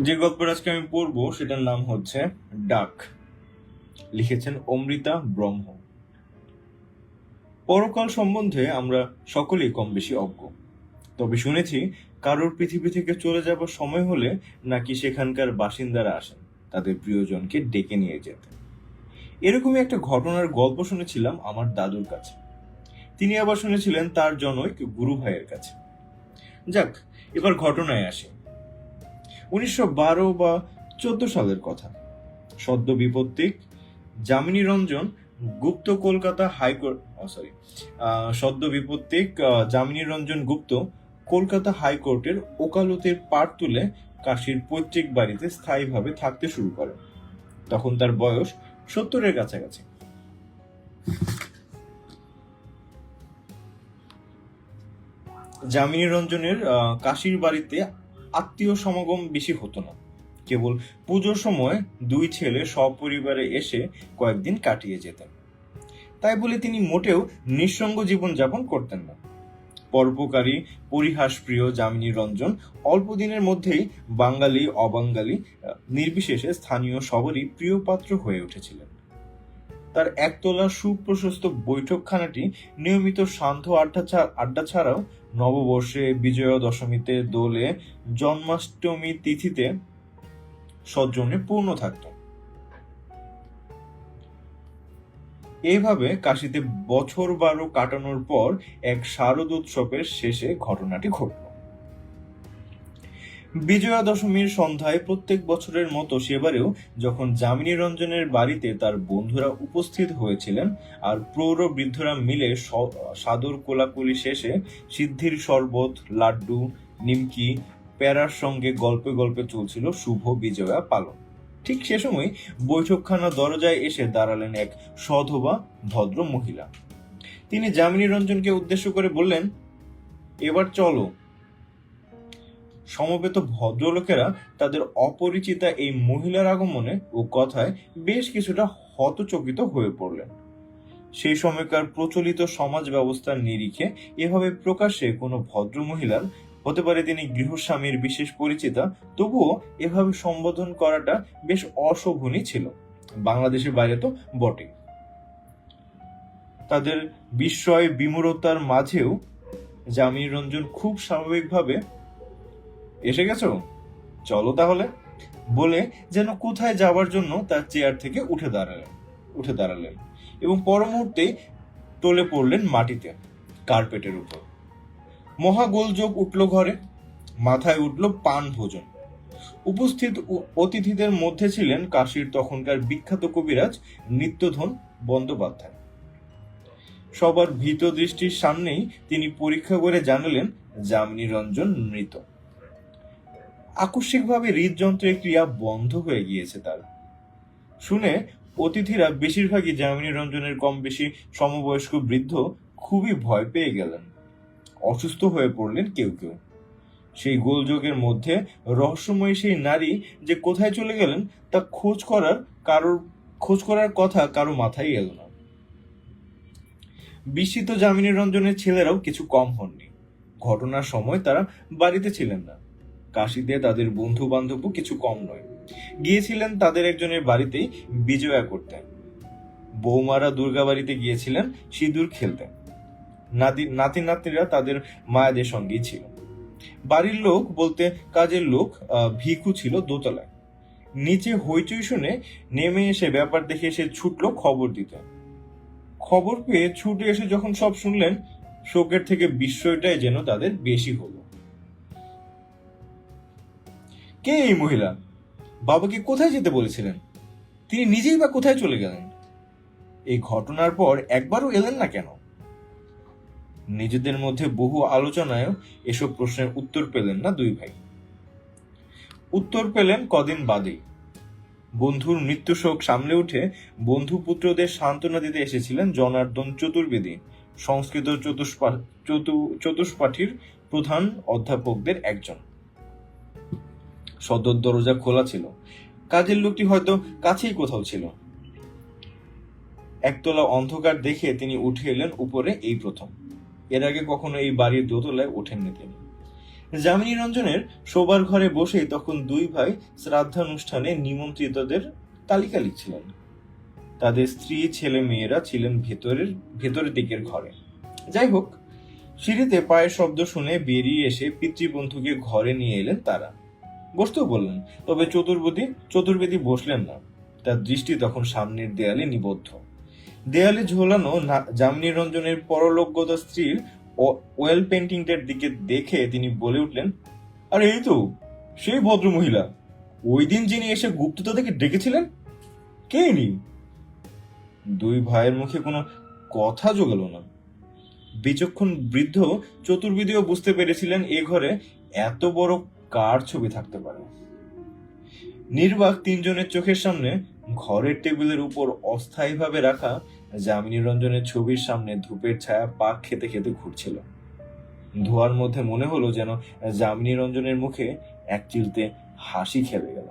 যে গল্পটা আজকে আমি পড়ব, সেটার নাম হচ্ছে ডাক। লিখেছেন অমৃতা ব্রহ্ম। পরকাল সম্বন্ধে আমরা সকলেই কম বেশি অজ্ঞ। তবে শুনেছি, কারোর পৃথিবী থেকে চলে যাবার সময় হলে নাকি সেখানকার বাসিন্দারা আসেন, তাদের প্রিয়জনকে ডেকে নিয়ে যেতে। এরকমই একটা ঘটনার গল্প শুনেছিলাম আমার দাদুর কাছে। তিনি আবার শুনেছিলেন তার জনৈক গুরু ভাইয়ের কাছে। যাক, এবার ঘটনায় আসি। উনিশশো বারো বা চোদ্দ সালের কথা। সদ্য বিপত্তিক, Jamini Ranjan Gupta Kolkata high court sorry সদ্য বিপত্তিক যামিনী রঞ্জন গুপ্ত কলকাতা হাইকোর্টের ওকালতের পাট তুলে কাশীর পৈতৃক বাড়িতে স্থায়ীভাবে থাকতে শুরু করেন তখন তার বয়স সত্তরের কাছাকাছি। যামিনী রঞ্জনের কাশীর বাড়িতে আত্মীয় সমাগম বেশি হতো না। কেবল পুজোর সময় দুই ছেলে সপরিবারে এসে কয়েকদিন কাটিয়ে যেতেন। তাই বলে তিনি মোটেও নিঃসঙ্গ জীবন যাপন করতেন না। পরোপকারী, পরিহাসপ্রিয় যামিনী রঞ্জন অল্প দিনের মধ্যেই বাঙালি, অবাঙালি নির্বিশেষে স্থানীয় সবারই প্রিয় পাত্র হয়ে উঠেছিলেন। তার একতলা সুপ্রশস্ত বৈঠকখানাটি নিয়মিত শান্ত আড্ডা আড্ডা ছাড়াও নববর্ষে বিজয়া দশমীতে দোলে জন্মাষ্টমী তিথিতে সজ্জনে পূর্ণ থাকত। এইভাবে কাশিতে বছর বারো কাটানোর পর এক শারদ উৎসবের শেষে ঘটনাটি ঘটল। বিজয়া দশমীর সন্ধ্যায় প্রত্যেক বছরের মতো সেবারেও যখন যামিনী রঞ্জনের বাড়িতে তার বন্ধুরা উপস্থিত হয়েছিলেন আর প্রৌঢ় বৃদ্ধরা মিলে সাদর কোলাকুলি শেষে সিদ্ধির শরবত, লাড্ডু, নিমকি, প্যারার সঙ্গে গল্পে গল্পে চলছিল শুভ বিজয়া পালন। ঠিক সে সময় বৈঠকখানা দরজায় এসে দাঁড়ালেন এক সধবা ভদ্র মহিলা। তিনি যামিনী রঞ্জনকে উদ্দেশ্য করে বললেন, এবার চলো সমবেত ভদ্রলোকেরা তাদের অপরিচিতা এই মহিলার আগমনে ও কথায় বেশ কিছুটা হতচকিত হয়ে পড়লেন। সেই সময়কার প্রচলিত সমাজ ব্যবস্থার নিরিখে এভাবে প্রকাশ্যে কোনো ভদ্র মহিলার, হতে পারে তিনি গৃহস্বামীর বিশেষ পরিচিতা, তবুও এভাবে সম্বোধন করাটা বেশ অশোভনীয় ছিল। বাংলাদেশের বাইরে তো বটে তাদের বিস্ময় বিমূরতার মাঝেও জামিনী রঞ্জন খুব স্বাভাবিকভাবে এসে গেছো? চলো তাহলে। বলে যেন কোথায় যাবার জন্য তার চেয়ার থেকে উঠে দাঁড়ালেন উঠে দাঁড়ালেন এবং পর মুহূর্তেই টলে পড়লেন মাটিতে কার্পেটের উপর। মহা গোলযোগ উঠল ঘরে, মাথায় উঠল পান ভোজন। উপস্থিত অতিথিদের মধ্যে ছিলেন কাশীর তখনকার বিখ্যাত কবিরাজ নিত্যধন বন্দ্যোপাধ্যায়। সবার ভীত দৃষ্টির সামনেই তিনি পরীক্ষা করে জানালেন যামিনী রঞ্জন মৃত। আকস্মিকভাবে হৃদযন্ত্রের ক্রিয়া বন্ধ হয়ে গিয়েছে তার। শুনে অতিথিরা বেশিরভাগই যামিনী রঞ্জনের কম বেশি সমবয়স্ক বৃদ্ধ খুবই ভয় পেয়ে গেলেন। অসুস্থ হয়ে পড়লেন কেউ কেউ। সেই গোলযোগের মধ্যে রহস্যময়ী সেই নারী যে কোথায় চলে গেলেন, তা খোঁজ করার কারোর, খোঁজ করার কথা কারও মাথায় এলো না। বিস্মিত যামিনী রঞ্জনের ছেলেরাও কিছু কম হননি। ঘটনার সময় তারা বাড়িতে ছিলেন না। কাশিতে তাদের বন্ধু বান্ধবও কিছু কম নয়। গিয়েছিলেন তাদের একজনের বাড়িতেই বিজয়া করতে। বৌমারা দুর্গা বাড়িতে গিয়েছিলেন সিঁদুর খেলতে। নাতি নাতি নাতনিরা তাদের মায়েদের সঙ্গেই ছিল। বাড়ির লোক বলতে কাজের লোক ভিখু ছিল দোতলায়। নিচে হইচই শুনে নেমে এসে ব্যাপার দেখে সে ছুটলো খবর দিতে। খবর পেয়ে ছুটে এসে যখন সব শুনলেন, শোকের থেকে বিস্ময়টাই যেন তাদের বেশি হলো। কে এই মহিলা? বাবাকে কোথায় যেতে বলেছিলেন? তিনি নিজেই বা কোথায় চলে গেলেন? এই ঘটনার পর একবারও এলেন না কেন? নিজেদের মধ্যে বহু আলোচনায়ও এসব প্রশ্নের উত্তর পেলেন না দুই ভাই। উত্তর পেলেন কদিন বাদেই। বন্ধুর মৃত্যু শোক সামলে উঠে বন্ধু পুত্রদের সান্ত্বনা দিতে এসেছিলেন জনার্দন চতুর্বেদী, সংস্কৃত চতুষ্পা চতু- চতুষ্পাঠীর প্রধান অধ্যাপকদের একজন। সদর দরজা খোলা ছিল। কাজের লোকটি হয়তো কাছেই কোথাও ছিল। একতলা অন্ধকার দেখে তিনি উঠে এলেন উপরে এই প্রথম। এর আগে কখনো এই বাড়ির দোতলায় ওঠেননি তিনি। যামিনী রঞ্জনের শোবার ঘরে বসেই তখন দুই ভাই শ্রাদ্ধানুষ্ঠানে নিমন্ত্রিতদের তালিকা লিখছিলেন। তাদের স্ত্রী, ছেলে, মেয়েরা ছিলেন ভেতরের ভেতরের দিকের ঘরে। যাই হোক, সিঁড়িতে পায়ের শব্দ শুনে বেরিয়ে এসে পিতৃবন্ধুকে ঘরে নিয়ে এলেন তারা। বসতেও বললেন, তবে চতুর্বেদী চতুর্বেদী বসলেন না। তার দৃষ্টি তখন সামনের দেয়ালে নিবদ্ধ। দেয়ালে ঝোলানো না- যামিনী রঞ্জনের পরলোকগত স্ত্রীর ওয়েল পেন্টিংটার দিকে দেখে তিনি বলে উঠলেন, আরে, এই তো, সেই ভদ্র মহিলা ওই দিন যিনি এসে গুপ্ততা থেকে ডেকেছিলেন, কে ইনি? দুই ভাইয়ের মুখে কোনো কথা জোগালো না। বিচক্ষণ বৃদ্ধ চতুর্বিধিও বুঝতে পেরেছিলেন এ ঘরে এত বড় কার ছবি থাকতে পারে? নির্বাক তিনজনের চোখের সামনে ঘরের টেবিলের উপর অস্থায়ীভাবে রাখা যামিনী রঞ্জনের ছবির সামনে ধূপের ছায়া পাক খেতে খেতে ঘুরছিল। ধোয়ার মধ্যে মনে হলো যেন যামিনী রঞ্জনের মুখে এক চিলতে হাসি খেলে গেল।